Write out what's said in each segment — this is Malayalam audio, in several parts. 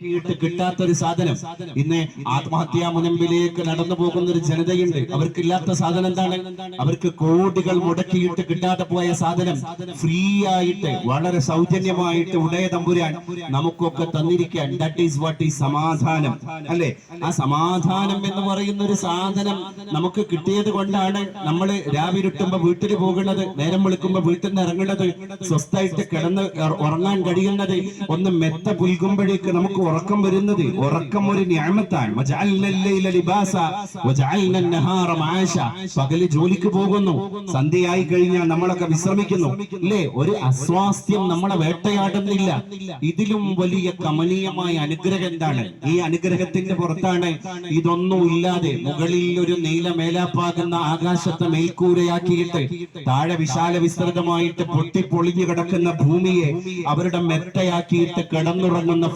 യിട്ട് കിട്ടാത്ത ഒരു സാധനം. ഇന്ന് ആത്മഹത്യാ മുനമ്പിലേക്ക് നടന്നു പോകുന്ന ഒരു ജനതയുണ്ട്. അവർക്കില്ലാത്ത സാധനം എന്താണ്? അവർക്ക് കോടികൾ മുടക്കിയിട്ട് കിട്ടാതെ പോയ സാധനം ഫ്രീ ആയിട്ട് വളരെ സൗജന്യമായിട്ട് ഉടയ തമ്പുരാൻ നമുക്കൊക്കെ തന്നിരിക്കാൻ ദാറ്റ് ഈസ് വാട്ട് ഈ സമാധാനം. അല്ലെ? ആ സമാധാനം എന്ന് പറയുന്ന ഒരു സാധനം നമുക്ക് കിട്ടിയത് കൊണ്ടാണ് നമ്മൾ രാവിലിട്ടുമ്പോ വീട്ടിൽ പോകുന്നത് നേരം വിളിക്കുമ്പോ വീട്ടിൽ നിന്ന് ഇറങ്ങുന്നത് സ്വസ്ഥായിട്ട് കിടന്ന് ഉറങ്ങാൻ കഴിയുന്നത് ഒന്ന് മെത്ത പുൽകുമ്പോഴേക്ക് നമുക്ക് ഉറക്കം വരുന്നത് ഉറക്കം ഒരു ഞാമത്താണ് പകൽ ജോലിക്ക് പോകുന്നു. സന്ധ്യയായി കഴിഞ്ഞാൽ നമ്മളൊക്കെ വിശ്രമിക്കുന്നു. അല്ലേ ഒരു അസ്വാസ്ഥ്യം നമ്മളെ വേട്ടയാടുന്നില്ല. ഇതിലും വലിയ കമനീയമായ അനുഗ്രഹം എന്താണ്? ഈ അനുഗ്രഹത്തിന്റെ പുറത്താണ് ഇതൊന്നും ഇല്ലാതെ മുകളിൽ ഒരു നീല മേലാപ്പാകുന്ന ആകാശത്തെ മേൽക്കൂരയാക്കിയിട്ട് താഴെ വിശാല വിസ്തൃതമായിട്ട് പൊട്ടിപ്പൊളിഞ്ഞു കിടക്കുന്ന ഭൂമിയെ അവരുടെ മെത്തയാക്കിയിട്ട് കിടന്നുറങ്ങുന്ന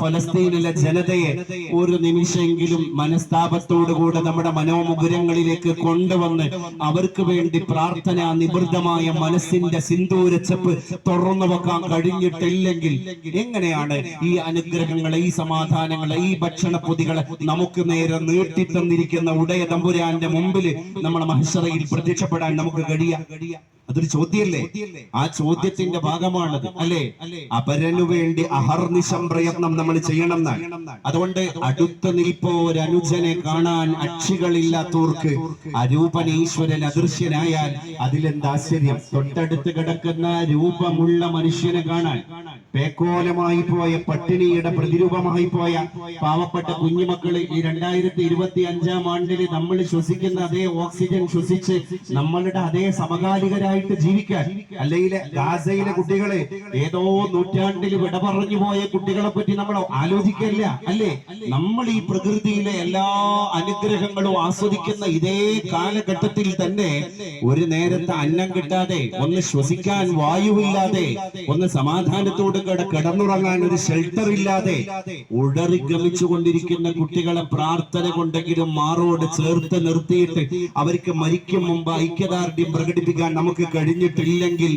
ഫലസ്തീനിലെ ജനതയെ ഒരു നിമിഷമെങ്കിലും മനസ്താപത്തോടുകൂടെ നമ്മുടെ മനോമുകുരങ്ങളിലേക്ക് കൊണ്ടുവന്ന് അവർക്ക് വേണ്ടി പ്രാർത്ഥന നിബൃതമായ മനസ്സിന്റെ സിന്ദൂരച്ചപ്പ് തുറന്നു വെക്കാൻ കഴിഞ്ഞിട്ടില്ലെങ്കിൽ എങ്ങനെയാണ് ഈ അനുഗ്രഹങ്ങളെ ഈ സമാധാനങ്ങളെ ഈ ഭക്ഷണ പൊതികളെ നമുക്ക് നേരെ നീട്ടിത്തന്നിരിക്കുന്ന ഉടയ തമ്പുരാന്റെ മുമ്പിൽ നമ്മുടെ മഹസറയിൽ പ്രത്യക്ഷപ്പെടാൻ നമുക്ക് കഴിയാ? അതൊരു ചോദ്യല്ലേ ആ ചോദ്യത്തിന്റെ ഭാഗമാണത് അല്ലേ? അപരനു വേണ്ടി അഹർനിശം പ്രയത്നം നമ്മൾ ചെയ്യണം അതുകൊണ്ട് അതുകൊണ്ട് അടുത്ത് നിൽപ്പോരനുജനെ കാണാൻ അക്ഷികളില്ലാത്തവർക്ക് അരൂപനീശ്വരൻ അദൃശ്യനായാൽ അതിലെന്താശ്ചര്യം തൊട്ടടുത്ത് കിടക്കുന്ന രൂപമുള്ള മനുഷ്യനെ കാണാൻ. പേക്കോലമായി പോയ പട്ടിണിയുടെ പ്രതിരൂപമായി പോയ പാവപ്പെട്ട കുഞ്ഞുമക്കൾ ഈ രണ്ടായിരത്തി ഇരുപത്തി അഞ്ചാം ആണ്ടിൽ നമ്മൾ ശ്വസിക്കുന്ന അതേ ഓക്സിജൻ ശ്വസിച്ച് നമ്മളുടെ അതേ സമകാലികരായിട്ട് ജീവിക്കാൻ അല്ലെങ്കിൽ ഗാസയിലെ കുട്ടികളെ ഏതോ നൂറ്റാണ്ടിൽ വിട പറഞ്ഞു പോയ കുട്ടികളെ പറ്റി നമ്മൾ ആലോചിക്കല്ല അല്ലേ? നമ്മൾ ഈ പ്രകൃതിയിലെ എല്ലാ അനുഗ്രഹങ്ങളും ആസ്വദിക്കുന്ന ഇതേ കാലഘട്ടത്തിൽ തന്നെ ഒരു നേരത്തെ അന്നം കിട്ടാതെ ഒന്ന് ശ്വസിക്കാൻ വായുവില്ലാതെ ഒന്ന് സമാധാനത്തോട് കിട കിടന്നുറങ്ങാൻ ഒരു ഷെൽട്ടർ ഇല്ലാതെ ഉടറി ഗമിച്ചുകൊണ്ടിരിക്കുന്ന കുട്ടികളെ പ്രാർത്ഥന കൊണ്ടെങ്കിലും മാറോട് ചേർത്ത് നിർത്തിയിട്ട് അവർക്ക് മരിക്കും മുമ്പ് ഐക്യദാർഢ്യം പ്രകടിപ്പിക്കാൻ നമുക്ക് കഴിഞ്ഞിട്ടില്ലെങ്കിൽ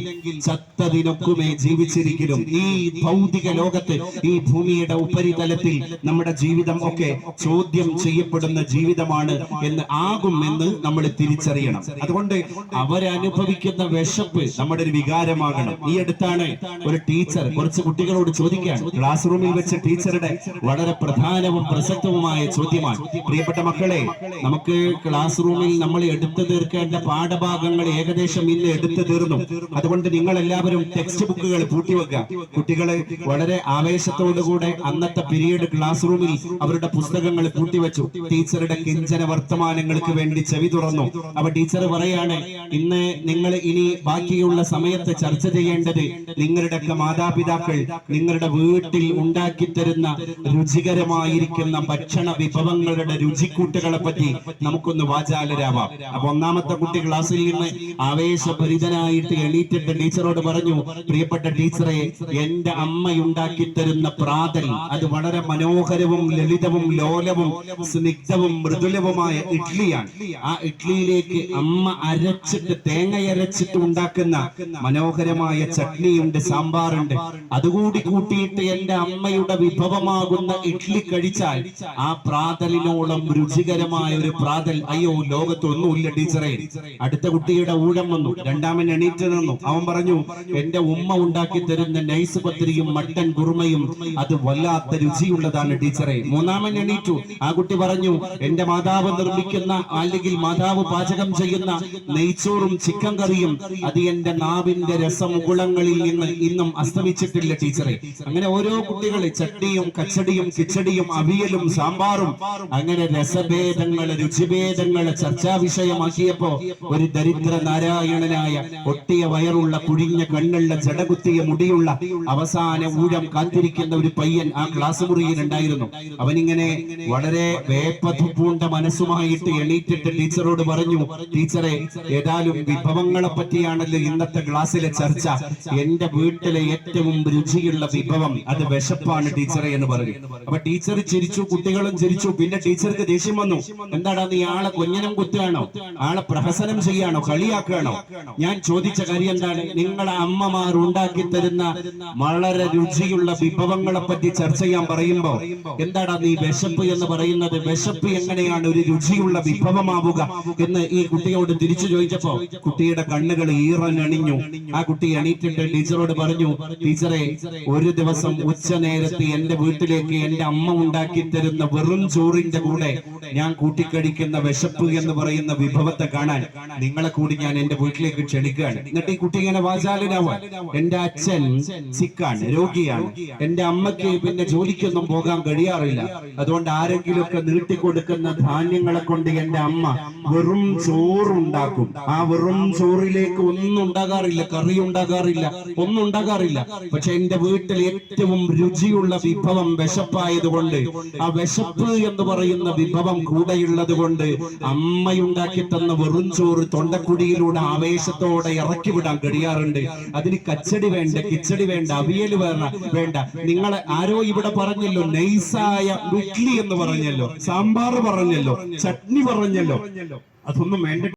ചത്തതിനൊക്കുമേ ജീവിച്ചിരിക്കലും. ഈ ഭൗതിക ലോകത്ത് ഈ ഭൂമിയുടെ ഉപരിതലത്തിൽ നമ്മുടെ ജീവിതം ഒക്കെ ചോദ്യം ചെയ്യപ്പെടുന്ന ജീവിതമാണ് എന്ന് ആകും എന്ന് നമ്മൾ തിരിച്ചറിയണം. അതുകൊണ്ട് അവരനുഭവിക്കുന്ന വിശപ്പ് നമ്മുടെ ഒരു വികാരമാകണം. ഈ അടുത്താണ് ഒരു ടീച്ചർ കുറച്ച് കുട്ടികളോട് ചോദിക്കാൻ ക്ലാസ് റൂമിൽ വെച്ച് ടീച്ചറുടെ വളരെ പ്രധാനവും പ്രസക്തവുമായ ചോദ്യമാണ്. പ്രിയപ്പെട്ട മക്കളെ നമുക്ക് ക്ലാസ് റൂമിൽ നമ്മൾ എടുത്തു തീർക്കേണ്ട പാഠഭാഗങ്ങൾ ഏകദേശം ഇന്ന് എടുത്തു തീർന്നു. അതുകൊണ്ട് നിങ്ങൾ എല്ലാവരും ടെക്സ്റ്റ് ബുക്കുകൾ പൂട്ടിവെക്കുക കുട്ടികളെ വളരെ ആവേശത്തോടുകൂടെ അന്നത്തെ പീരീഡ് ക്ലാസ് റൂമിൽ അവരുടെ പുസ്തകങ്ങൾ പൂട്ടിവെച്ചു ടീച്ചറുടെ കിഞ്ചന വർത്തമാനങ്ങൾക്ക് വേണ്ടി ചെവി തുറന്നു. അപ്പൊ ടീച്ചർ പറയാണ് ഇന്ന് നിങ്ങൾ ഇനി ബാക്കിയുള്ള സമയത്ത് ചർച്ച ചെയ്യേണ്ടത് നിങ്ങളുടെ മാതാപിതാക്കൾ നിങ്ങളുടെ വീട്ടിൽ ഉണ്ടാക്കി തരുന്ന രുചികരമായിരിക്കുന്ന ഭക്ഷണ വിഭവങ്ങളുടെ രുചിക്കൂട്ടുകളെ പറ്റി നമുക്കൊന്ന് വാചാലരാവാം. അപ്പൊ ഒന്നാമത്തെ കുട്ടി ക്ലാസ്സിൽ നിന്ന് ആവേശഭരിതനായിട്ട് എണീറ്റിട്ട് ടീച്ചറോട് പറഞ്ഞു പ്രിയപ്പെട്ട ടീച്ചറെ എന്റെ അമ്മ ഉണ്ടാക്കി തരുന്ന പ്രാതൽ അത് വളരെ മനോഹരവും ലളിതവും ലോലവും സ്നിഗ്ധവും മൃദുലവുമായ ഇഡ്ലിയാണ്. ആ ഇഡ്ലിയിലേക്ക് അമ്മ അരച്ചിട്ട് തേങ്ങയരച്ചിട്ട് ഉണ്ടാക്കുന്ന മനോഹരമായ ചട്നിയുണ്ട് സാമ്പാറുണ്ട്. അതുകൂടി കൂട്ടിയിട്ട് എന്റെ അമ്മയുടെ വിഭവമാകുന്ന ഇഡ്ലി കഴിച്ചാൽ ആ പ്രാതലിനോളം രുചികരമായ ഒരു പ്രാതൽ. അയ്യോ ലോകത്തൊന്നുമില്ല ടീച്ചറെ. അടുത്ത കുട്ടിയുടെ ഊഴം വന്നു. രണ്ടാമൻ എണീറ്റ് നിന്നു. അവൻ പറഞ്ഞു എന്റെ ഉമ്മ ഉണ്ടാക്കി തരുന്ന നൈസ് പത്രിയും മട്ടൻ കുറുമയും അത് വല്ലാത്ത രുചിയുള്ളതാണ് ടീച്ചറെ. മൂന്നാമൻ എണീറ്റു. ആ കുട്ടി പറഞ്ഞു എന്റെ മാതാവ് നിർമ്മിക്കുന്ന അല്ലെങ്കിൽ മാതാവ് പാചകം ചെയ്യുന്ന നെയ്ച്ചോറും ചിക്കൻ കറിയും അത് എന്റെ നാവിന്റെ രസമുകുളങ്ങളിൽ നിന്ന് ഇന്നും അസ്തമിച്ചിട്ടില്ല. ടീച്ചറെ അങ്ങനെ ഓരോ കുട്ടികൾ ചട്ടിയും കച്ചടിയും കിച്ചടിയും അവിയലും സാമ്പാറും അങ്ങനെ രസഭേദങ്ങൾ രുചിഭേദങ്ങൾ ചർച്ചാ വിഷയമാക്കിയപ്പോ ഒരു ദരിദ്ര നാരായണനായ ഒട്ടിയ വയറുള്ള കുഴിഞ്ഞ കണ്ണുള്ള ജടകുത്തിയ മുടിയുള്ള അവസാന ഊഴം കാത്തിരിക്കുന്ന ഒരു പയ്യൻ ആ ക്ലാസ് മുറിയിൽ ഉണ്ടായിരുന്നു. അവനിങ്ങനെ വളരെ വേപ്പതുപ്പൂണ്ട മനസ്സുമായിട്ട് എണീറ്റിട്ട് ടീച്ചറോട് പറഞ്ഞു ടീച്ചറെ ഏതായാലും വിഭവങ്ങളെ പറ്റിയാണല്ലോ ഇന്നത്തെ ക്ലാസ്സിലെ ചർച്ച. എന്റെ വീട്ടിലെ ഏറ്റവും രുചിയുള്ള വിഭവം അത് വിശപ്പാണ് ടീച്ചറെ എന്ന് പറഞ്ഞു. അപ്പൊ ടീച്ചർ ചിരിച്ചു കുട്ടികളും ചിരിച്ചു. പിന്നെ ടീച്ചർക്ക് ദേഷ്യം വന്നു. എന്താടാ നീ ആളെ കൊഞ്ഞനം കുത്തുകയാണോ ആളെ പ്രഹസനം ചെയ്യാണോ? കളിയാക്കുകയാണോ? ഞാൻ ചോദിച്ച കാര്യം എന്താണ്? നിങ്ങളെ അമ്മമാർ ഉണ്ടാക്കി തരുന്ന വളരെ രുചിയുള്ള വിഭവങ്ങളെ പറ്റി ചർച്ച ചെയ്യാൻ പറയുമ്പോ എന്താടാ നീ വിശപ്പ് എന്ന് പറയുന്നത്? വിശപ്പ് എങ്ങനെയാണ് ഒരു രുചിയുള്ള വിഭവമാവുക? എന്ന് ഈ കുട്ടിയോട് തിരിച്ചു ചോദിച്ചപ്പോ കുട്ടിയുടെ കണ്ണുകൾ ഈറൻ അണിഞ്ഞു ആ കുട്ടി എണീറ്റിട്ട് ടീച്ചറോട് പറഞ്ഞു ടീച്ചറെ ഒരു ദിവസം ഉച്ച നേരത്ത് എന്റെ വീട്ടിലേക്ക് എന്റെ അമ്മ ഉണ്ടാക്കി തരുന്ന വെറും ചോറിന്റെ കൂടെ ഞാൻ കൂട്ടിക്കഴിക്കുന്ന വിശപ്പ് എന്ന് പറയുന്ന വിഭവത്തെ കാണാൻ നിങ്ങളെ കൂടി ഞാൻ എന്റെ വീട്ടിലേക്ക് ക്ഷണിക്കുകയാണ്. എന്നിട്ട് ഈ കുട്ടി ഇങ്ങനെ വാചാലനാവാൻ. എന്റെ അച്ഛൻ സിക്കാണ് രോഗിയാണ്. എന്റെ അമ്മയ്ക്ക് പിന്നെ ജോലിക്കൊന്നും പോകാൻ കഴിയാറില്ല. അതുകൊണ്ട് ആരെങ്കിലും ഒക്കെ നീട്ടിക്കൊടുക്കുന്ന ധാന്യങ്ങളെ കൊണ്ട് എന്റെ അമ്മ വെറും ചോറുണ്ടാക്കും. ആ വെറും ചോറിലേക്ക് ഒന്നും ഉണ്ടാകാറില്ല കറി ഉണ്ടാകാറില്ല ഒന്നും ഉണ്ടാകാറില്ല. പക്ഷെ എന്റെ വീട്ടിൽ ഏറ്റവും രുചിയുള്ള വിഭവം വിശപ്പായതുകൊണ്ട് ആ വിശപ്പ് എന്ന് പറയുന്ന വിഭവം കൂടെയുള്ളത് കൊണ്ട് അമ്മയുണ്ടാക്കി തന്ന വെറും ചോറ് തൊണ്ടക്കുടിയിലൂടെ ആവേശത്തോടെ ഇറക്കി വിടാൻ കഴിയാറുണ്ട്. അതിന് കച്ചടി വേണ്ട കിച്ചടി വേണ്ട അവിയൽ വേണ്ട വേണ്ട. നിങ്ങൾ ആരോ ഇവിടെ പറഞ്ഞല്ലോ നൈസായ ഇഡ്ലി എന്ന് പറഞ്ഞല്ലോ സാമ്പാർ പറഞ്ഞല്ലോ ചട്നി പറഞ്ഞല്ലോ. അതൊന്നും വേണ്ട.